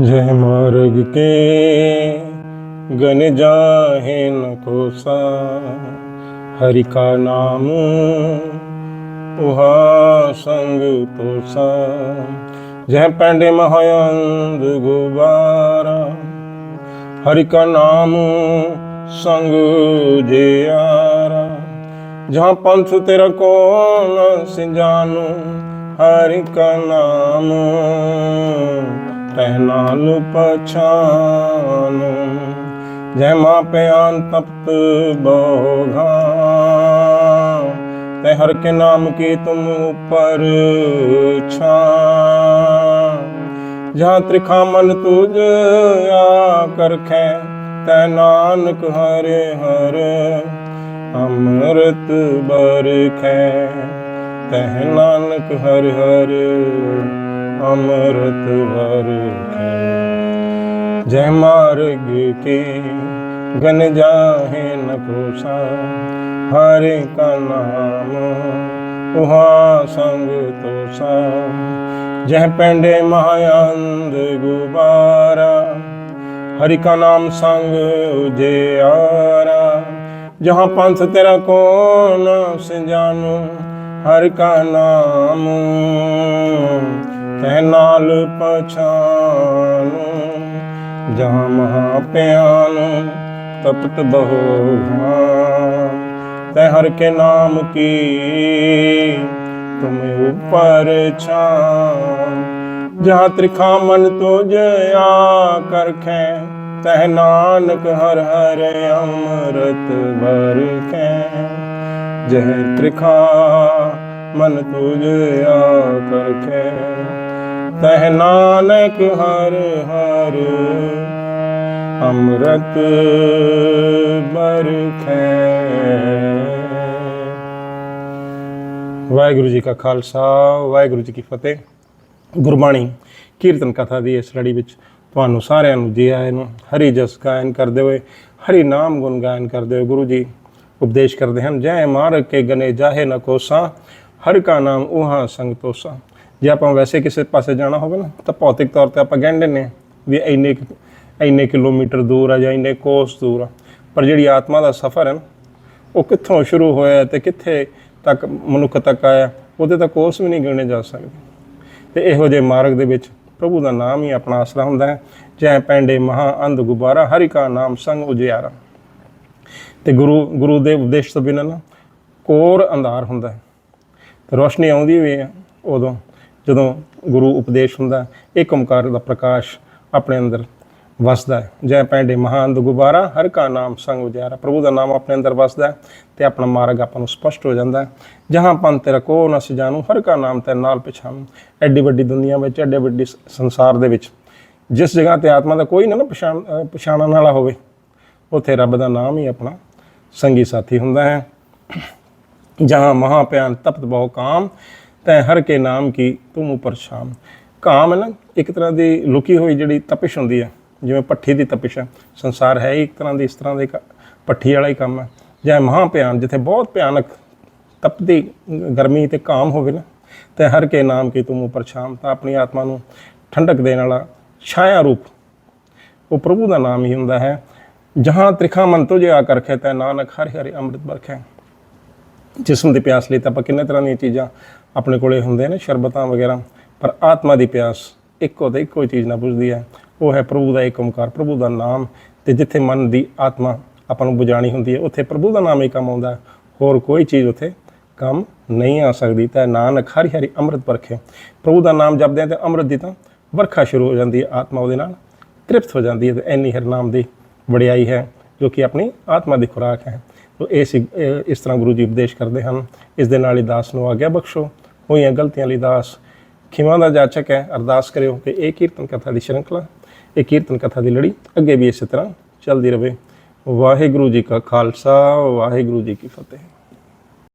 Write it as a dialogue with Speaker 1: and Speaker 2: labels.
Speaker 1: जय मार्ग के गन जाहे न कोसा हरि का नाम उहा संग तोसा जय पेंडे महायंद गुबारा हरि का नाम संग जियारा जहाँ पंथ तेरा कौन सिंजानो हरि का नाम ਪਹਿਨਾਲ ਪਛਾਨੋ ਜੈ ਮਾ ਪਿਆਨ ਤਪਤ ਬੋਗਾ, ਤੇ ਹਰ ਕੇ ਨਾਮ ਕੀ ਤੁਮ ਉਪਰ ਛਾਂ। ਜਹਾਂ ਤ੍ਰਿਖਾ ਮਨ ਤੁਜ ਆ ਕਰਖੈ ਤੈ ਨਾਨਕ ਹਰ ਹਰ ਅੰਮ੍ਰਿਤ ਬਰਖੈ ਤੈ ਨਾਨਕ ਹਰ ਹਰ ਅੰਮ੍ਰਿਤ ਵਰ ਕੇ ਜੈ ਮਾਰਗ ਕੀ ਗਨ ਜਾਹੇ ਨ ਕੋਸਾ ਹਰੇ ਕਾ ਨਾਮ ਉਹਾ ਸੰਗ ਤੋਸਾ। ਜਹ ਪੈਂਡੇ ਮਹਾਨੰਦ ਗੁਬਾਰਾ, ਹਰੀ ਕਾ ਨਾਮ ਸੰਗ ਉਜਿਆਰਾ। ਜਹਾਂ ਪੰਥ ਤੇਰਾ ਕੋਨ ਸਿੰਜਾਨੋ, ਹਰ ਕਾ ਨਾਮ ਤੈ ਨਾਲ ਪਛਾਨ ਜਾਂ ਮਹਾ ਪਿਆਨੂ, ਤਪਤ ਬਹੋ ਤੈ ਹਰ ਕੇ ਨਾਮ ਕੀ, ਤੁਮ ਉਪਰ ਛਾਨ। ਜਹਾਂ ਤ੍ਰਿਖਾ ਮਨ ਤੁਜ ਆ ਕਰਖੈ ਤਹਿ ਨਾਨਕ ਹਰ ਹਰ ਅੰਮ੍ਰਿਤ ਵਰ ਕੈ ਜਹ ਤ੍ਰਿਖਾ ਮਨ ਤੁਜ ਆ ਕਰਖੈ ਕਹਿ ਨਾਨਕ ਹਰ ਹਰ, ਅੰਮ੍ਰਿਤ ਬਰਖੈ ਵਾਹਿਗੁਰੂ ਜੀ ਕਾ ਖਾਲਸਾ, ਵਾਹਿਗੁਰੂ ਜੀ ਕੀ ਫਤਿਹ। ਗੁਰਬਾਣੀ ਕੀਰਤਨ ਕਥਾ ਦੀ ਇਸ ਲੜੀ ਵਿੱਚ ਤੁਹਾਨੂੰ ਸਾਰਿਆਂ ਨੂੰ ਜੀ ਆਇਆਂ ਨੂੰ ਹਰੀ ਜਸ ਗਾਇਨ ਕਰਦੇ ਹੋਏ, ਹਰੀ ਨਾਮ ਗੁਣ ਗਾਇਨ ਕਰਦੇ ਹੋਏ ਗੁਰੂ ਜੀ ਉਪਦੇਸ਼ ਕਰਦੇ ਹਨ, ਜੈ ਮਾਰਗ ਕੇ ਗਨੇ ਜਾਹੇ ਨ ਹਰ ਕਾ ਨਾਮ ਉਹਾ ਸੰਗ ਤੋਸਾ ਜੇ ਆਪਾਂ ਵੈਸੇ ਕਿਸੇ ਪਾਸੇ ਜਾਣਾ ਹੋਵੇ ਨਾ, ਤਾਂ ਭੌਤਿਕ ਤੌਰ ਤੇ ਆਪਾਂ ਕਹਿੰਦੇ ਨੇ ਵੀ ਇੰਨੇ ਇੰਨੇ ਕਿਲੋਮੀਟਰ ਦੂਰ ਆ ਜਾਂ ਇੰਨੇ ਕੋਸ ਦੂਰ ਆ। ਪਰ ਜਿਹੜੀ ਆਤਮਾ ਦਾ ਸਫ਼ਰ ਹੈ ਨਾ, ਉਹ ਕਿੱਥੋਂ ਸ਼ੁਰੂ ਹੋਇਆ ਤੇ ਕਿੱਥੇ ਤੱਕ ਮਨੁੱਖ ਤੱਕ ਆਇਆ, ਉਹਦੇ ਤਾਂ ਕੋਸ ਵੀ ਨਹੀਂ ਗਿਣੇ ਜਾ ਸਕਦੇ। ਤੇ ਇਹੋ ਜਿਹੇ ਮਾਰਗ ਦੇ ਵਿੱਚ ਪ੍ਰਭੂ ਦਾ ਨਾਮ ਹੀ ਆਪਣਾ ਆਸਰਾ ਹੁੰਦਾ ਹੈ। ਜੈ ਪੈਂਡੇ ਮਹਾ ਅੰਧ ਗੁਬਾਰਾ, ਹਰਿ ਕਾ ਨਾਮ ਸੰਗ ਉਜਿਆਰਾ। ਤੇ ਗੁਰੂ ਗੁਰੂ ਦੇ ਉਪਦੇਸ਼ ਤੋਂ ਬਿਨਾਂ ਨਾ ਕੋਰ ਅੰਧਾਰ ਹੁੰਦਾ ਹੈ। ਰੋਸ਼ਨੀ ਆਉਂਦੀ ਵੀ ਹੈ ਉਦੋਂ ਜਦੋਂ ਗੁਰੂ ਉਪਦੇਸ਼ ਹੁੰਦਾ ਹੈ, ਇੱਕ ਓਮਕਾਰ ਦਾ ਪ੍ਰਕਾਸ਼ ਆਪਣੇ ਅੰਦਰ ਵਸਦਾ ਹੈ। ਜੈ ਪੈਂਡੇ ਮਹਾ ਅੰਧ ਗੁਬਾਰਾ ਹਰ ਕਾ ਨਾਮ ਸੰਗ ਉਜਿਆਰਾ ਪ੍ਰਭੂ ਦਾ ਨਾਮ ਆਪਣੇ ਅੰਦਰ ਵਸਦਾ ਹੈ ਤੇ ਆਪਣਾ ਮਾਰਗ ਆਪਾਂ ਨੂੰ ਸਪਸ਼ਟ ਹੋ ਜਾਂਦਾ ਹੈ। ਜਹਾਂ ਪੰਥ ਤੇਰਾ ਕੋ ਨ ਸਜਾਨੂ ਹਰ ਕਾ ਨਾਮ ਤੇ ਨਾਲ ਪਛਾਣ। ਐਡੀ ਵੱਡੀ ਦੁਨੀਆ ਵਿੱਚ ਐਡੇ ਵੱਡੀ ਸੰਸਾਰ ਦੇ ਵਿੱਚ ਜਿਸ ਜਗ੍ਹਾ ਤੇ ਆਤਮਾ ਦਾ ਕੋਈ ਨਾ ਨਾ ਪਛਾਣ ਅ, ਪਛਾਣਨ ਵਾਲਾ ਹੋਵੇ ਉੱਥੇ ਰੱਬ ਦਾ ਨਾਮ ਹੀ ਆਪਣਾ ਸੰਗੀ ਸਾਥੀ ਹੁੰਦਾ ਹੈ। जहाँ महाप्यान तप्त बहु ਕਾਮ ਤੈ ਹਰ ਕੇ ਨਾਮ ਕੀ ਤੁਮ ਉਪਰ ਸ਼ਾਮ ਕਾਮ ਹੈ ਨਾ ਇੱਕ ਤਰ੍ਹਾਂ ਦੀ ਲੁਕੀ ਹੋਈ ਜਿਹੜੀ ਤਪਿਸ਼ ਹੁੰਦੀ ਹੈ ਜਿਵੇਂ ਪੱਠੀ ਦੀ ਤਪਿਸ਼ ਹੈ ਸੰਸਾਰ ਹੈ ਹੀ ਇੱਕ ਤਰ੍ਹਾਂ ਦੀ ਇਸ ਤਰ੍ਹਾਂ ਦੇ ਪੱਠੀ ਵਾਲਾ ਹੀ ਕੰਮ ਹੈ ਜਾਂ ਮਹਾਪਿਆਨ ਜਿੱਥੇ ਬਹੁਤ ਭਿਆਨਕ ਤਪਦੀ ਗਰਮੀ ਤੇ ਕਾਮ ਹੋਵੇ ਨਾ ਤੇ ਹਰ ਕੇ ਨਾਮ ਕੀ ਤੁਮ ਉਪਰ ਸ਼ਾਮ ਤਾਂ ਆਪਣੀ ਆਤਮਾ ਨੂੰ ਠੰਡਕ ਦੇਣ ਵਾਲਾ ਛਾਇਆ ਰੂਪ ਉਹ ਪ੍ਰਭੂ ਦਾ ਨਾਮ ਹੀ ਹੁੰਦਾ ਹੈ ਜਹਾਂ ਤ੍ਰਿਖਾ ਮਨ ਤੁਝੇ ਆ ਕਰ ਖੇ ਤੈ ਨਾਨਕ ਹਰਿ ਹਰਿ ਅੰਮ੍ਰਿਤ ਬਰਖੈ ਜਿਸਮ ਦੀ ਪਿਆਸ ਲਈ ਤਾਂ ਆਪਾਂ ਕਿੰਨੇ ਤਰ੍ਹਾਂ ਦੀਆਂ ਚੀਜ਼ਾਂ ਆਪਣੇ ਕੋਲੇ ਹੁੰਦੇ ਨੇ, ਸ਼ਰਬਤਾਂ ਵਗੈਰਾ, ਪਰ ਆਤਮਾ ਦੀ ਪਿਆਸ ਇੱਕੋ ਤੇ ਇੱਕੋ ਹੀ ਚੀਜ਼ ਨਾਲ ਪੁੱਜਦੀ ਹੈ। ਉਹ ਹੈ ਪ੍ਰਭੂ ਦਾ ਇੱਕ ਓਮਕਾਰ ਪ੍ਰਭੂ ਦਾ ਨਾਮ, ਤੇ ਜਿੱਥੇ ਮਨ ਦੀ ਆਤਮਾ ਆਪਾਂ ਨੂੰ ਬੁਝਾਣੀ ਹੁੰਦੀ ਹੈ, ਉੱਥੇ ਪ੍ਰਭੂ ਦਾ ਨਾਮ ਹੀ ਕੰਮ ਆਉਂਦਾ ਹੋਰ ਕੋਈ ਚੀਜ਼ ਉੱਥੇ ਕੰਮ ਨਹੀਂ ਆ ਸਕਦੀ। ਤਾਂ ਨਾਨਕ ਹਰੀ ਹਰੀ ਅੰਮ੍ਰਿਤ ਪਰਖੇ। ਪ੍ਰਭੂ ਦਾ ਨਾਮ ਜਪਦੇ ਆ ਤੇ ਅੰਮ੍ਰਿਤ ਦੀ ਤਾਂ ਵਰਖਾ ਸ਼ੁਰੂ ਹੋ ਜਾਂਦੀ ਹੈ, ਆਤਮਾ ਉਹਦੇ ਨਾਲ ਤ੍ਰਿਪਤ ਹੋ ਜਾਂਦੀ ਹੈ ਤੇ ਐਨੀ ਹਰਨਾਮ ਦੀ ਵਡਿਆਈ ਹੈ, ਜੋ ਕਿ ਆਪਣੀ ਆਤਮਾ ਦੀ ਖੁਰਾਕ ਹੈ। ਤੋ ਇਹ ਸੀ- ਇਸ ਤਰ੍ਹਾਂ ਗੁਰੂ ਜੀ ਉਪਦੇਸ਼ ਕਰਦੇ ਹਨ, ਇਸ ਦੇ ਨਾਲ ਹੀ ਦਾਸ ਨੂੰ ਆਗਿਆ ਬਖਸ਼ੋ। ਹੋਈਆਂ ਗਲਤੀਆਂ ਲਈ ਦਾਸ ਖਿਮਾ ਦਾ ਜਾਚਕ ਹੈ। ਅਰਦਾਸ ਕਰਿਓ ਕਿ ਇਹ ਕੀਰਤਨ ਕਥਾ ਦੀ ਸ਼੍ਰੰਖਲਾ, ਇਹ ਕੀਰਤਨ ਕਥਾ ਦੀ ਲੜੀ ਅੱਗੇ ਵੀ ਇਸੇ ਤਰ੍ਹਾਂ ਚੱਲਦੀ ਰਹੇ ਵਾਹਿਗੁਰੂ ਜੀ ਕਾ ਖਾਲਸਾ, ਵਾਹਿਗੁਰੂ ਜੀ ਕੀ ਫਤਿਹ।